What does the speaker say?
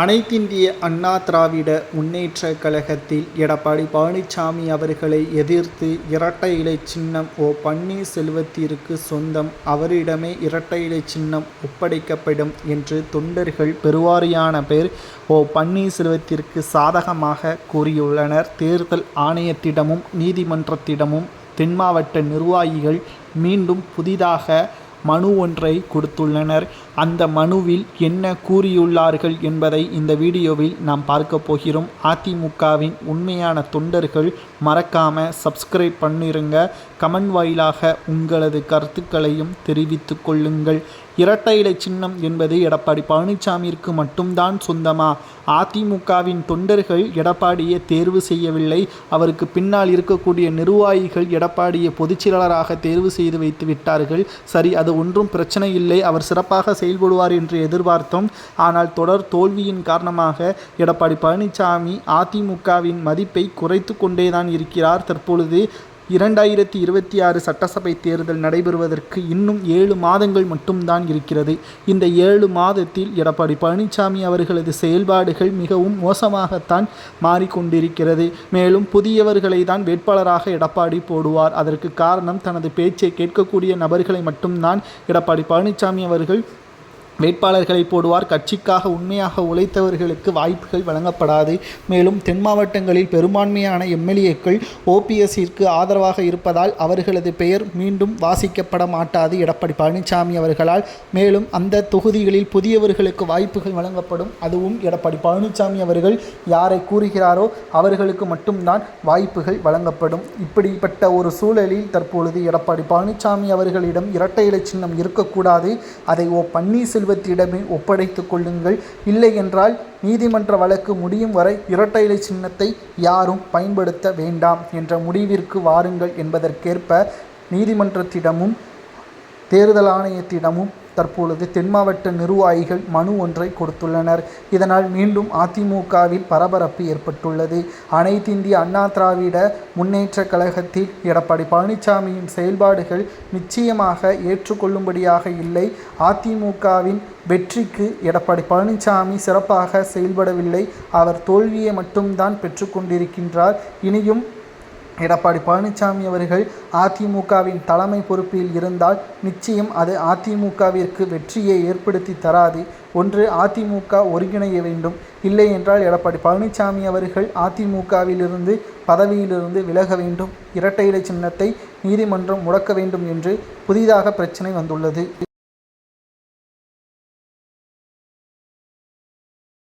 அனைத்திந்திய அண்ணா திராவிட முன்னேற்ற கழகத்தில் எடப்பாடி பழனிசாமி அவர்களை எதிர்த்து இரட்டை இலை சின்னம் ஓ பன்னீர்செல்வத்திற்கு சொந்தம் அவரிடமே இரட்டை இலை சின்னம் ஒப்படைக்கப்படும் என்று தொண்டர்கள் பெருவாரியான பேர் ஓ பன்னீர்செல்வத்திற்கு சாதகமாக கூறியுள்ளனர். தேர்தல் ஆணையத்திடமும் நீதிமன்றத்திடமும் தென் மாவட்ட நிர்வாகிகள் மீண்டும் புதிதாக மனு ஒன்றை கொடுத்துள்ளனர். அந்த மனுவில் என்ன கூறியுள்ளார்கள் என்பதை இந்த வீடியோவில் நாம் பார்க்க போகிறோம். அதிமுகவின் உண்மையான தொண்டர்கள் மறக்காம சப்ஸ்கிரைப் பண்ணிருங்க. கமெண்ட் வாயிலாக உங்களது கருத்துக்களையும் தெரிவித்து கொள்ளுங்கள். இரட்டை இலை சின்னம் என்பது எடப்பாடி பழனிசாமிற்கு மட்டும்தான் சொந்தமா? அதிமுகவின் தொண்டர்கள் எடப்பாடியை தேர்வு செய்யவில்லை. அவருக்கு பின்னால் இருக்கக்கூடிய நிர்வாகிகள் எடப்பாடியை பொதுச்செயலாளராக தேர்வு செய்து வைத்து விட்டார்கள். சரி அது ஒன்றும் பிரச்சனை இல்லை. அவர் சிறப்பாக செயல்படுவார் என்று எதிர்பார்த்தோம். ஆனால் தொடர் தோல்வியின் காரணமாக எடப்பாடி பழனிசாமி அதிமுகவின் மதிப்பை குறைத்து கொண்டேதான் இருக்கிறார். தற்பொழுது இரண்டாயிரத்தி இருபத்தி ஆறு சட்டசபை தேர்தல் நடைபெறுவதற்கு இன்னும் ஏழு மாதங்கள் மட்டும்தான் இருக்கிறது. இந்த ஏழு மாதத்தில் எடப்பாடி பழனிசாமி அவர்களது செயல்பாடுகள் மிகவும் மோசமாகத்தான் மாறிக்கொண்டிருக்கிறது. மேலும் புதியவர்களை தான் வேட்பாளராக எடப்பாடி போடுவார். அதற்கு காரணம் தனது பேச்சை கேட்கக்கூடிய நபர்களை மட்டும்தான் எடப்பாடி பழனிசாமி அவர்கள் வேட்பாளர்களை போடுவார். கட்சிக்காக உண்மையாக உழைத்தவர்களுக்கு வாய்ப்புகள் வழங்கப்படாது. மேலும் தென் மாவட்டங்களில் பெரும்பான்மையான எம்எல்ஏக்கள் ஓபிஎஸ்ஸிற்கு ஆதரவாக இருப்பதால் அவர்களது பெயர் மீண்டும் வாசிக்கப்பட மாட்டாது எடப்பாடி பழனிசாமி அவர்களால். மேலும் அந்த தொகுதிகளில் புதியவர்களுக்கு வாய்ப்புகள் வழங்கப்படும். அதுவும் எடப்பாடி பழனிசாமி அவர்கள் யாரை கூறுகிறாரோ அவர்களுக்கு மட்டும்தான் வாய்ப்புகள் வழங்கப்படும். இப்படிப்பட்ட ஒரு சூழலில் தற்பொழுது எடப்பாடி பழனிசாமி அவர்களிடம் இரட்டை இலை சின்னம் இருக்கக்கூடாது. அதை ஓ பன்னீர்செல்வம் செல்வத்திடமே ஒப்படைத்துக் கொள்ளுங்கள். இல்லை என்றால் நீதிமன்ற வழக்கு முடியும் வரை இரட்டை இலை சின்னத்தை யாரும் பயன்படுத்த வேண்டாம் என்ற முடிவிற்கு வாருங்கள் என்பதற்கேற்ப நீதிமன்றத்திடமும் தேர்தல் ஆணையத்திடமும் தற்பொழுது தென் மாவட்ட நிர்வாகிகள் மனு ஒன்றை கொடுத்துள்ளனர். இதனால் மீண்டும் அதிமுகவில் பரபரப்பு ஏற்பட்டுள்ளது. அனைத்திந்திய அண்ணா திராவிட முன்னேற்ற கழகத்தில் எடப்பாடி பழனிசாமியின் செயல்பாடுகள் நிச்சயமாக ஏற்றுக்கொள்ளும்படியாக இல்லை. அதிமுகவின் வெற்றிக்கு எடப்பாடி பழனிசாமி சிறப்பாக செயல்படவில்லை. அவர் தோல்வியை மட்டும்தான் பெற்றுக்கொண்டிருக்கின்றார். இனியும் எடப்பாடி பழனிசாமி அவர்கள் அதிமுகவின் தலைமை பொறுப்பில் இருந்தால் நிச்சயம் அது அதிமுகவிற்கு வெற்றியை ஏற்படுத்தி தராது. ஒன்று அதிமுக ஒருங்கிணைய வேண்டும். இல்லை என்றால் எடப்பாடி பழனிசாமி அவர்கள் அதிமுகவிலிருந்து பதவியிலிருந்து விலக வேண்டும். இரட்டை இலை சின்னத்தை நீதிமன்றம் முடக்க வேண்டும் என்று புதிதாக பிரச்சனை வந்துள்ளது.